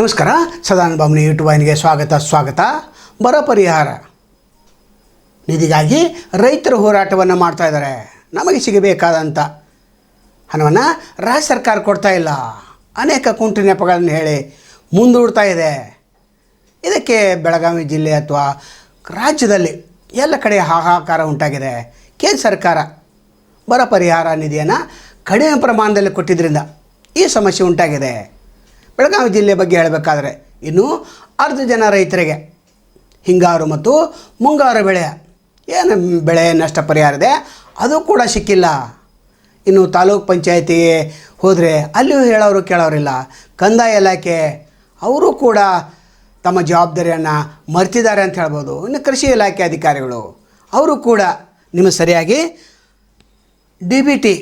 ನಮಸ್ಕಾರ. ಸದಾನಂದ ಯೂಟ್ಯೂಬ್ ವಾಹಿನಿಗೆ ಸ್ವಾಗತ ಸ್ವಾಗತ. ಬರ ಪರಿಹಾರ. ನಿಧಿಗಾಗಿ ರೈತರು ಹೋರಾಟವನ್ನು ಮಾಡ್ತಾ ಇದ್ದಾರೆ. ನಮಗೆ ಸಿಗಬೇಕಾದಂಥ ಹಣವನ್ನು ರಾಜ್ಯ ಸರ್ಕಾರ ಕೊಡ್ತಾ ಇಲ್ಲ. ಅನೇಕ ಕುಂಟು ನೆಪಗಳನ್ನು ಹೇಳಿ ಮುಂದೂಡ್ತಾ ಇದೆ. ಇದಕ್ಕೆ ಬೆಳಗಾವಿ ಜಿಲ್ಲೆ ಅಥವಾ ರಾಜ್ಯದಲ್ಲಿ ಎಲ್ಲ ಕಡೆ ಹಾಹಾಕಾರ ಉಂಟಾಗಿದೆ. ಕೇಂದ್ರ ಸರ್ಕಾರ ಬರ ಪರಿಹಾರ ನಿಧಿಯನ್ನು ಕಡಿಮೆ ಪ್ರಮಾಣದಲ್ಲಿ ಕೊಟ್ಟಿದ್ದರಿಂದ ಈ ಸಮಸ್ಯೆ ಉಂಟಾಗಿದೆ. ಬೆಳಗಾವಿ ಜಿಲ್ಲೆ ಬಗ್ಗೆ ಹೇಳಬೇಕಾದ್ರೆ, ಇನ್ನು ಅರ್ಧ ಜನ ರೈತರಿಗೆ ಹಿಂಗಾರು ಮತ್ತು ಮುಂಗಾರು ಬೆಳೆ, ಏನು ಬೆಳೆ ನಷ್ಟ ಪರಿಹಾರ ಇದೆ, ಅದು ಕೂಡ ಸಿಕ್ಕಿಲ್ಲ. ಇನ್ನು ತಾಲೂಕ್ ಪಂಚಾಯತಿಗೆ ಹೋದರೆ ಅಲ್ಲಿಯೂ ಹೇಳೋರು ಕೇಳೋರಿಲ್ಲ. ಕಂದಾಯ ಇಲಾಖೆ, ಅವರು ಕೂಡ ತಮ್ಮ ಜವಾಬ್ದಾರಿಯನ್ನು ಮರ್ತಿದ್ದಾರೆ ಅಂತ ಹೇಳ್ಬೋದು. ಇನ್ನು ಕೃಷಿ ಇಲಾಖೆ ಅಧಿಕಾರಿಗಳು, ಅವರು ಕೂಡ ನಿಮಗೆ ಸರಿಯಾಗಿ ಡಿ ಬಿ ಟಿ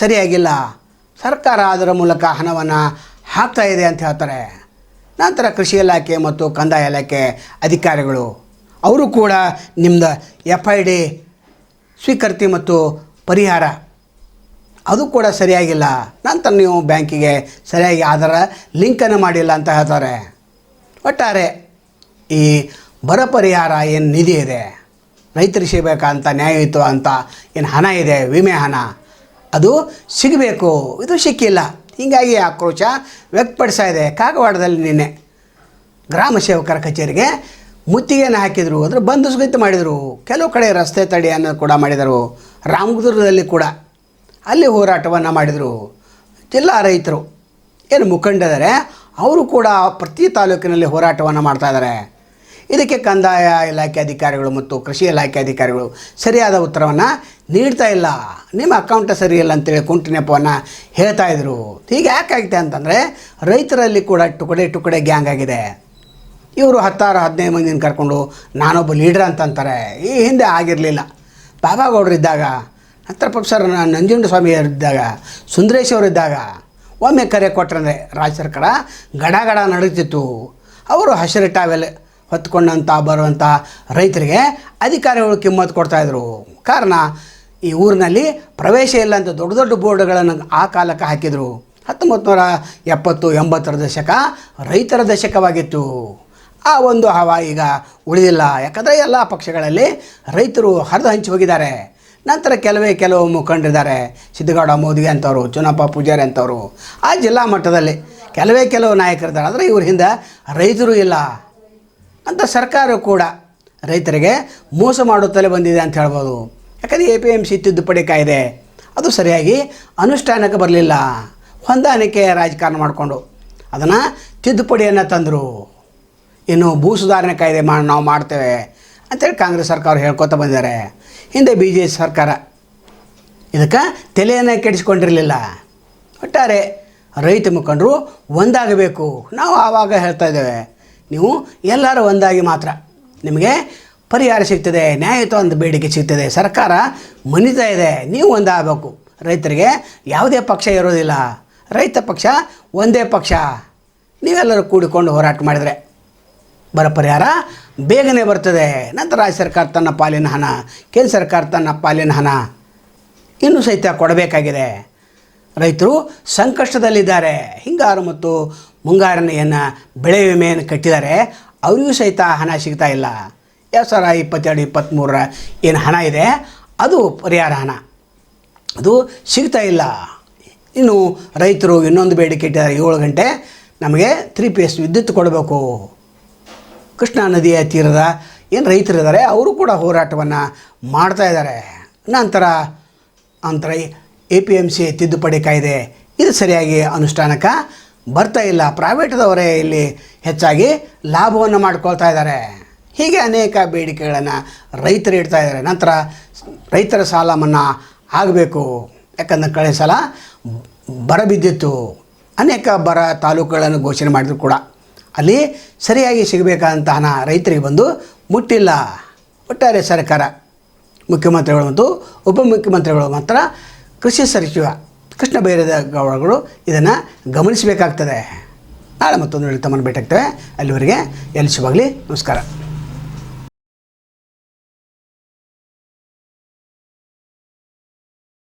ಸರಿಯಾಗಿಲ್ಲ. ಸರ್ಕಾರ ಅದರ ಮೂಲಕ ಹಣವನ್ನು ಹಾಕ್ತಾ ಇದೆ ಅಂತ ಹೇಳ್ತಾರೆ. ನಂತರ ಕೃಷಿ ಇಲಾಖೆ ಮತ್ತು ಕಂದಾಯ ಇಲಾಖೆ ಅಧಿಕಾರಿಗಳು, ಅವರು ಕೂಡ ನಿಮ್ಮದು ಎಫ್ ಐ ಡಿ ಸ್ವೀಕೃತಿ ಮತ್ತು ಪರಿಹಾರ. ಅದು ಕೂಡ ಸರಿಯಾಗಿಲ್ಲ. ನಂತರ ನೀವು ಬ್ಯಾಂಕಿಗೆ ಸರಿಯಾಗಿ ಅದರ ಲಿಂಕನ್ನು ಮಾಡಿಲ್ಲ ಅಂತ ಹೇಳ್ತಾರೆ. ಒಟ್ಟಾರೆ ಈ ಬರ ಪರಿಹಾರ ಏನು ನಿಧಿ ಇದೆ? ರೈತರಿಗೆ ಸಿಗಬೇಕಂತ ನ್ಯಾಯಯುತ ಅಂತ ಏನು ಹಣ ಇದೆ? ವಿಮೆ ಹಣ. ಅದು ಸಿಗಬೇಕು. ಇದು ಸಿಕ್ಕಿಲ್ಲ. ಹೀಗಾಗಿ ಆಕ್ರೋಶ ವ್ಯಕ್ತಪಡಿಸ್ತಾ ಇದೆ. ಕಾಗವಾಡದಲ್ಲಿ ನಿನ್ನೆ ಗ್ರಾಮ ಸೇವಕರ ಕಚೇರಿಗೆ ಮುತ್ತಿಗೆಯನ್ನು ಹಾಕಿದರು. ಅಂದರೆ ಬಂದೋಬಸ್ತ್ ಮಾಡಿದರು. ಕೆಲವು ಕಡೆ ರಸ್ತೆ ತಡೆಯನ್ನು ಕೂಡ ಮಾಡಿದರು. ರಾಮದುರ್ಗದಲ್ಲಿ ಕೂಡ ಅಲ್ಲಿ ಹೋರಾಟವನ್ನು ಮಾಡಿದರು. ಜಿಲ್ಲಾ ರೈತರು. ಏನು ಮುಖಂಡದರೆ, ಅವರು ಕೂಡ ಪ್ರತಿ ತಾಲೂಕಿನಲ್ಲಿ ಹೋರಾಟವನ್ನು ಮಾಡ್ತಾ ಇದ್ದಾರೆ. ಇದಕ್ಕೆ ಕಂದಾಯ ಇಲಾಖೆ ಅಧಿಕಾರಿಗಳು ಮತ್ತು ಕೃಷಿ ಇಲಾಖೆ ಅಧಿಕಾರಿಗಳು ಸರಿಯಾದ ಉತ್ತರವನ್ನು ನೀಡ್ತಾ ಇಲ್ಲ. ನಿಮ್ಮ ಅಕೌಂಟ ಸರಿ ಇಲ್ಲ ಅಂತೇಳಿ ಕುಂಟು ನೆಪವನ್ನು ಹೇಳ್ತಾ ಇದ್ರು. ಹೀಗೆ ಯಾಕಾಗಿದೆ ಅಂತಂದರೆ ರೈತರಲ್ಲಿ ಕೂಡ ಟುಕಡೆ ಟುಕಡೆ ಗ್ಯಾಂಗ್ ಆಗಿದೆ. ಇವರು ಹತ್ತಾರು, ಹದಿನೈದು ಮಂದಿನ ಕರ್ಕೊಂಡು ನಾನೊಬ್ಬ ಲೀಡ್ರ್ ಅಂತಂತಾರೆ ಈ ಹಿಂದೆ ಆಗಿರಲಿಲ್ಲ. ಬಾಬಾಗೌಡರು ಇದ್ದಾಗ, ನಂತರ ಪ್ರೊಫೆಸರ್ ನಂಜುಂಡ ಸುಂದರೇಶ್ ಅವರು ಇದ್ದಾಗ, ಒಮ್ಮೆ ಕರೆ ಕೊಟ್ಟರೆ ರಾಜ್ಯ ಸರ್ಕಾರ ಗಡ ಗಡ ನಡೀತಿತ್ತು ಅವರು ಟಾವೆಲ್ ಹೊತ್ಕೊಂಡಂಥ ಬರುವಂಥ ರೈತರಿಗೆ ಅಧಿಕಾರಿಗಳು ಕಿಮ್ಮತ್ತು ಕೊಡ್ತಾಯಿದ್ರು ಕಾರಣ ಈ ಊರಿನಲ್ಲಿ ಪ್ರವೇಶ ಇಲ್ಲ ಅಂತ ದೊಡ್ಡ ದೊಡ್ಡ ಬೋರ್ಡ್ಗಳನ್ನು ಆ ಕಾಲಕ್ಕೆ ಹಾಕಿದರು. ಹತ್ತೊಂಬತ್ತು ನೂರ ಎಪ್ಪತ್ತು ಎಂಬತ್ತರ ದಶಕ ರೈತರ ದಶಕವಾಗಿತ್ತು. ಆ ಒಂದು ಹವಾ ಈಗ ಉಳಿದಿಲ್ಲ. ಯಾಕಂದರೆ ಎಲ್ಲ ಪಕ್ಷಗಳಲ್ಲಿ ರೈತರು ಹರಿದು ಹಂಚಿ ಹೋಗಿದ್ದಾರೆ. ನಂತರ ಕೆಲವೇ ಕೆಲವು ಮುಖಂಡಿದ್ದಾರೆ ಸಿದ್ದಗೌಡ ಮೋದಿ ಅಂತವರು ಚುನಪ್ಪ ಪೂಜಾರಿ ಅಂಥವ್ರು. ಆ ಜಿಲ್ಲಾ ಮಟ್ಟದಲ್ಲಿ ಕೆಲವೇ ಕೆಲವು ನಾಯಕರಿದ್ದಾರೆ. ಆದರೆ ಇವ್ರ ಹಿಂದೆ ರೈತರು ಇಲ್ಲ. ಅಂತ ಸರ್ಕಾರ ಕೂಡ ರೈತರಿಗೆ ಮೋಸ ಮಾಡುತ್ತಲೇ ಬಂದಿದೆ ಅಂತ ಹೇಳ್ಬೋದು. ಯಾಕಂದರೆ ಎ ಪಿ ಎಂ ಸಿ ತಿದ್ದುಪಡಿ ಕಾಯ್ದೆ, ಅದು ಸರಿಯಾಗಿ ಅನುಷ್ಠಾನಕ್ಕೆ ಬರಲಿಲ್ಲ. ಹೊಂದಾಣಿಕೆ ರಾಜಕಾರಣ ಮಾಡಿಕೊಂಡು ಅದನ್ನು ತಿದ್ದುಪಡಿಯನ್ನು ತಂದರು. ಇನ್ನು ಭೂ ಸುಧಾರಣೆ ಕಾಯ್ದೆ ಮಾಡಿ ನಾವು ಮಾಡ್ತೇವೆ ಅಂತೇಳಿ ಕಾಂಗ್ರೆಸ್ ಸರ್ಕಾರ ಹೇಳ್ಕೊತ ಬಂದಿದ್ದಾರೆ. ಹಿಂದೆ ಬಿ ಜೆ ಸರ್ಕಾರ ಇದಕ್ಕೆ ತಲೆಯನ್ನು ಕೆಡಿಸ್ಕೊಂಡಿರಲಿಲ್ಲ. ಒಟ್ಟಾರೆ ರೈತ ಮುಖಂಡರು ಒಂದಾಗಬೇಕು. ನಾವು ಆವಾಗ ಹೇಳ್ತಾ ಇದ್ದೇವೆ. ನೀವು ಎಲ್ಲರೂ ಒಂದಾಗಿ ಮಾತ್ರ. ನಿಮಗೆ ಪರಿಹಾರ ಸಿಗ್ತದೆ ನ್ಯಾಯಯುತ ಒಂದು ಬೇಡಿಕೆ ಸಿಗ್ತದೆ, ಸರ್ಕಾರ ಮನಿತಾ ಇದೆ, ನೀವು ಒಂದಾಗಬೇಕು. ರೈತರಿಗೆ ಯಾವುದೇ ಪಕ್ಷ ಇರೋದಿಲ್ಲ. ರೈತ ಪಕ್ಷ ಒಂದೇ ಪಕ್ಷ. ನೀವೆಲ್ಲರೂ ಕೂಡಿಕೊಂಡು ಹೋರಾಟ ಮಾಡಿದರೆ ಬರ ಪರಿಹಾರ ಬೇಗನೆ ಬರ್ತದೆ. ನಂತರ ರಾಜ್ಯ ಸರ್ಕಾರ ತನ್ನ ಪಾಲಿನ ಹಣ, ಕೇಂದ್ರ ಸರ್ಕಾರ ತನ್ನ ಪಾಲಿನ ಹಣ ಇನ್ನೂ ಸಹಿತ ಕೊಡಬೇಕಾಗಿದೆ. ರೈತರು ಸಂಕಷ್ಟದಲ್ಲಿದ್ದಾರೆ. ಹಿಂಗಾರು ಮತ್ತು ಮುಂಗಾರನೆಯನ್ನು ಬೆಳೆ ವಿಮೆಯನ್ನು ಕಟ್ಟಿದ್ದಾರೆ, ಅವರಿಗೂ ಸಹಿತ ಹಣ ಸಿಗ್ತಾ ಇಲ್ಲ. ಎರಡು ಸಾವಿರ ಇಪ್ಪತ್ತೆರಡು ಇಪ್ಪತ್ತ್ಮೂರರ ಏನು ಹಣ ಇದೆ, ಅದು ಪರಿಹಾರ ಹಣ. ಅದು ಸಿಗ್ತಾ ಇಲ್ಲ. ಇನ್ನು ರೈತರು ಇನ್ನೊಂದು ಬೇಡಿಕೆ ಇಟ್ಟಿದ್ದಾರೆ, ಏಳು ಗಂಟೆ ನಮಗೆ ತ್ರೀ ಪಿ ಎಸ್ ವಿದ್ಯುತ್ ಕೊಡಬೇಕು. ಕೃಷ್ಣಾ ನದಿಯ ತೀರದ ಏನು ರೈತರಿದ್ದಾರೆ, ಅವರು ಕೂಡ ಹೋರಾಟವನ್ನು ಮಾಡ್ತಾ ಇದ್ದಾರೆ. ನಂತರ ಅಂತರ ಎ ಪಿ ಎಂ ಸಿ ತಿದ್ದುಪಡಿ ಕಾಯ್ದೆ, ಇದು ಸರಿಯಾಗಿ ಅನುಷ್ಠಾನಕ್ಕೆ ಬರ್ತಾ ಇಲ್ಲ. ಪ್ರೈವೇಟ್ದವರೇ ಇಲ್ಲಿ ಹೆಚ್ಚಾಗಿ ಲಾಭವನ್ನು ಮಾಡ್ಕೊಳ್ತಾ ಇದ್ದಾರೆ. ಹೀಗೆ ಅನೇಕ ಬೇಡಿಕೆಗಳನ್ನು ರೈತರು ಇಡ್ತಾ ಇದ್ದಾರೆ. ನಂತರ ರೈತರ ಸಾಲ ಮನ್ನಾ ಆಗಬೇಕು. ಯಾಕಂದ್ರೆ ಕಳೆದ ಸಲ ಬರ ಬಿದ್ದಿತ್ತು. ಅನೇಕ ಬರ ತಾಲೂಕುಗಳನ್ನು ಘೋಷಣೆ ಮಾಡಿದ್ರು ಕೂಡ. ಅಲ್ಲಿ ಸರಿಯಾಗಿ ಸಿಗಬೇಕಾದಂಥ ಹಣ ರೈತರಿಗೆ ಬಂದು ಮುಟ್ಟಿಲ್ಲ. ಒಟ್ಟಾರೆ ಸರ್ಕಾರ ಮುಖ್ಯಮಂತ್ರಿಗಳು ಮತ್ತು ಉಪಮುಖ್ಯಮಂತ್ರಿಗಳು ಮಾತ್ರ ಕೃಷಿ ಸಚಿವ ಕೃಷ್ಣ ಭೈರದ ಗೌಡಗಳು ಇದನ್ನು ಗಮನಿಸಬೇಕಾಗ್ತದೆ. ನಾಳೆ ಮತ್ತೊಂದು ತಮ್ಮನ್ನು ಭೇಟಾಗ್ತೇವೆ ಅಲ್ಲಿವರೆಗೆ ಎಲ್ಲಿ ಶುಭಾಗಲಿ ನಮಸ್ಕಾರ.